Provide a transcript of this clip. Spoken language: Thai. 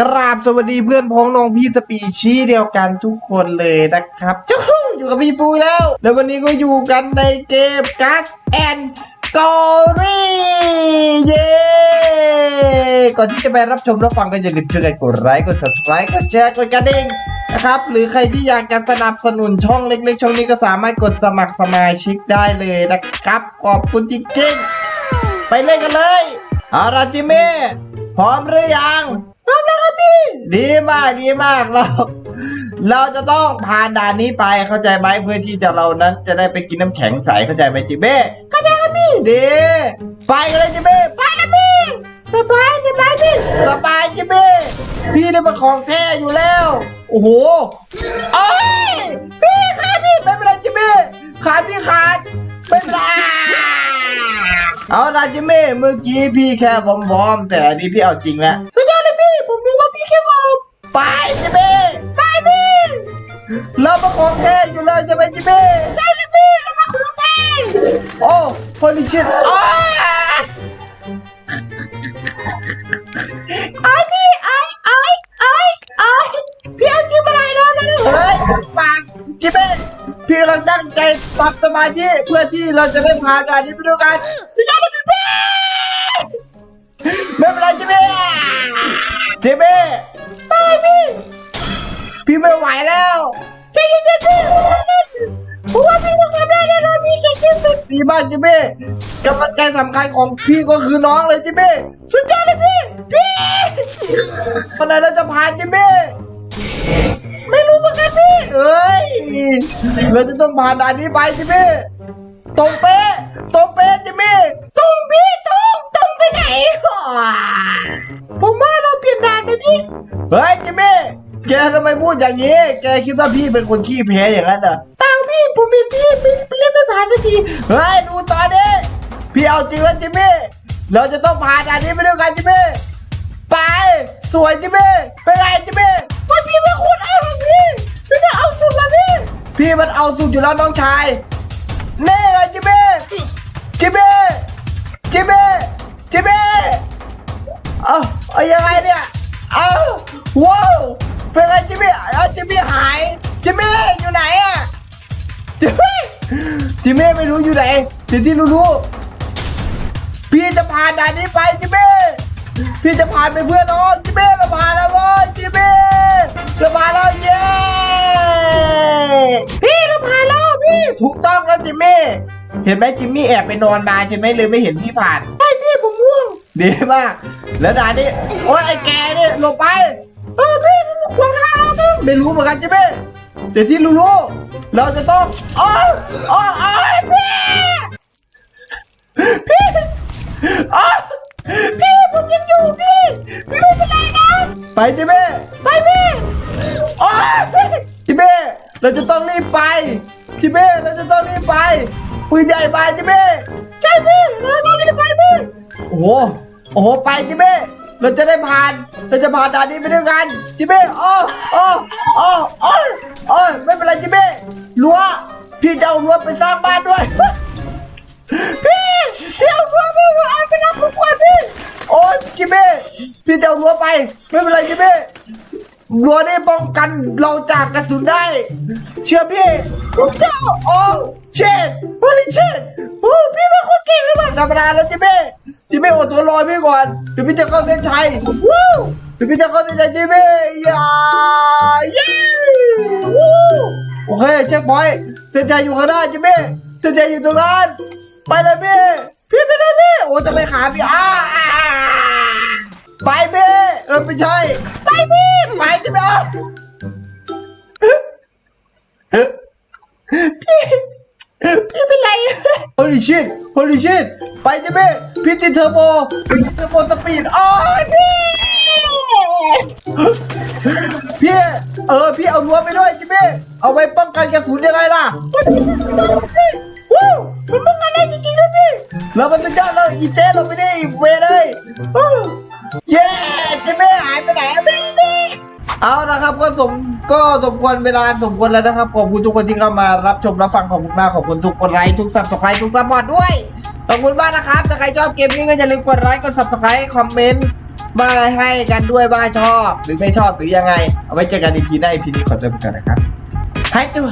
กราบสวัสดีเพื่อนพ้องน้องพี่สปีชีส์เดียวกันทุกคนเลยนะครับจู้ฮู้อยู่กับพี่ฟูแล้ว แล้ววันนี้ก็อยู่กันในเกม Gas and Glory เย้ก่อนที่จะไปรับชมรับฟังก็อย่าลืมช่วยกันกดไลค์กด subscribe กดแชร์กดกระดิ่งนะครับ หรือใครที่อยากจะสนับสนุนช่องเล็กๆ ช่องนี้ก็สามารถกดสมัครสมาชิกได้เลยนะครับ ขอบคุณจริงๆ ไปเล่นกันเลยอาราจิเม่พร้อมหรือยัง ดีมากดีมากเรา เราจะต้องผ่านด่านนี้ไปเข้าใจไหมเพื่อที่จะเรานั้นจะได้ไปกินน้ำแข็งใสเข้าใจไหมจิเบ้เข้าใจครับพี่ดีไปกันเลยจิเบ้ไปนะพี่สบายสบายพี่สบายจิเบ้พี่ได้มาของแท้อยู่แล้ว โอ้โหอ้ เอาละจิมมี่เมื่อกี้พี่แค่วอมวอมๆแต่อันนี้พี่เอาจริงแล้วสุดยอดเลยพี่ ผมรู้ว่าพี่แค่วอมไปจิมมี่ไปพี่เรามาของแท้อยู่เลยใช่ไหมจิมมี่ใช่เลยพี่เรามาของแท้โอ้โฮลิชิตอ้ไอพี่ไอไอไอไอพี่เอาจริงมาไหนแล้วนะเฮ้ยปากจิมมี่ พี่กำลังตั้งใจปรับสมาธิเพื่อที่เราจะได้ผ่านด่านนี้ไปด้วยกันสุดยอดเลยพี่ไม่เป็นไรจิมมี่จิมมี่ไปพี่พี่ไม่ไหวแล้วใจเย็นๆพี่ผมว่าพี่ต้องทำได้แน่นอนพี่เก่งที่สุดดีมากจิมมี่กำลังใจสำคัญของพี่ก็คือน้องเลยจิมมี่สุดยอดเลยพี่พี่วันไหนเราจะผ่านจิมมี่ไม่รู้เหมือนกันพี่ เราจะต้องผ่านด่านนี้ไปจิมมี่ตรงเป๊ะตรงเป๊ะจิมมี่ตรงพี่ตรงตรงไปไหนก่อนผมว่าเราเปลี่ยนด่านไหมพี่เฮ้ยจิมมี่แกทำไมพูดอย่างนี้ แกคิดว่าพี่เป็นคนขี้แพ้อย่างนั้นเหรอเปล่าพี่ผมเป็นพี่ไม่เล่นไม่ผ่านสักทีเฮ้ยดูตอนนี้พี่เอาจริงแล้วจิมมี่เราจะต้องผ่านด่านนี้ไปด้วยกันจิมมี่ไปสวยจิมมี่เป็นไงจิมมี่ว่าพี่เป็นคนเอาหรอกพี่ พี่มันเอาสุดอยู่แล้วน้องชายเน่เลยจิมมี่จิมมี่จิมมี่จิมมี่เอาเอายังไงเนี่ยเอาว้าวเป็นไงจิมมี่เอาจิมมี่หายจิมมี่อยู่ไหนอะจิมมี่จิมมี่ไม่รู้อยู่ไหนสิ่งที่รู้รู้พี่จะผ่านด่านนี้ไปจิมมี่พี่จะผ่านไปเพื่อนน้องจิมมี่เราผ่านแล้วเว้ยจิมมี่เราผ่านแล้วเย้ ถูกต้องแล้วจิมมี่ เห็นไหมจิมมี่แอบไปนอนมาใช่ไหมเลยไม่เห็นพี่ผ่านใช่พี่ผมง่วงดีมาก แล้วด่านนี้โอ้ยไอ้แกเนี่ยหลบไปเออพี่มันขวางทางเราเนี่ยไม่รู้เหมือนกันจิมมี่แต่ที่รู้ๆเราจะต้องอ๋ออ๋ออ๋อพี่พี่อ๋อพี่ผมยังอยู่พี่พี่ไม่เป็นไรนะไปจิมมี่ไปพี่อ๋อจิมมี่เราจะต้องรีบไป จิมมี่เราจะต้องรีบไปปืนใหญ่ไปจิมมี่ใช่พี่เราต้องรีบไปพี่โอ้โหโอ้โหไปจิมมี่เราจะได้ผ่านเราจะผ่านด่านนี้ไปด้วยกันจิมมี่โอ้โอ้โอ้โอ้โอ้ไม่เป็นไรจิมมี่รั้วพี่จะเอารั้วไปสร้างบ้านด้วยพี่พี่เอารั้วพี่เอาไปรับผมก่อนพี่โอ้จิมมี่พี่จะเอารั้วไปไม่เป็นไรจิมมี่ รั้วนี่ป้องกันเราจากกระสุนได้ เชื่อพี่ผมจะเอาโอ้เช็ดโอ้ลิเช็ดโอ้พี่เป็นคนเก่งเลยมั้งธรรมดาแล้วจิมมี่จิมมี่อดทนรอพี่ก่อนเดี๋ยวพี่จะเข้าเส้นชัยวู้เดี๋ยวพี่จะเข้าเส้นชัยจิมมี่อย่าเย้วู้โอเคเช็คพอยต์เส้นชัยอยู่ข้างหน้าจิมมี่เส้นชัยอยู่ตรงนั้นไปเลยพี่พี่ไปเลยพี่โอ้จะไปหาพี่อ้า ไปพี่เออไม่ใช่ไปพี่ไปจะไปเอาพี่พี่เป็นไร Holy shit Holy shit ไปจะพี่พี่ติดเทอร์โบพี่เทอร์โบสปีดโอ้ยพี่พี่เออพี่เอารั้วไปด้วยจิพี่เอาไว้ป้องกันกระสุนยังไงล่ะว้าวมันป้องกันได้จริงๆด้วยพี่เรามันจะยอดเราอีเจเราไม่ได้อีเวเลยว้าวเจิพี่หายไปไหนอะไม่รู้พี่เอานะครับก็สมก็สมควรเวลาสมควรแล้วนะครับขอบคุณทุกคนที่เข้ามารับชมรับฟังขอบคุณมากขอบคุณทุกคนไลค์ทุกซับสไครต์ทุกซัพพอร์ตด้วยขอบคุณมากนะครับถ้าใครชอบเกมนี้ก็อย่าลืมกดไลค์กด subscribe คอมเมนต์บาให้กันด้วยบ้าชอบ หรือไม่ชอบหรือยังไง เอาไว้เจอกันอีพีหน้าอีพีนี้ขอตัวไปก่อนนะครับหายตัว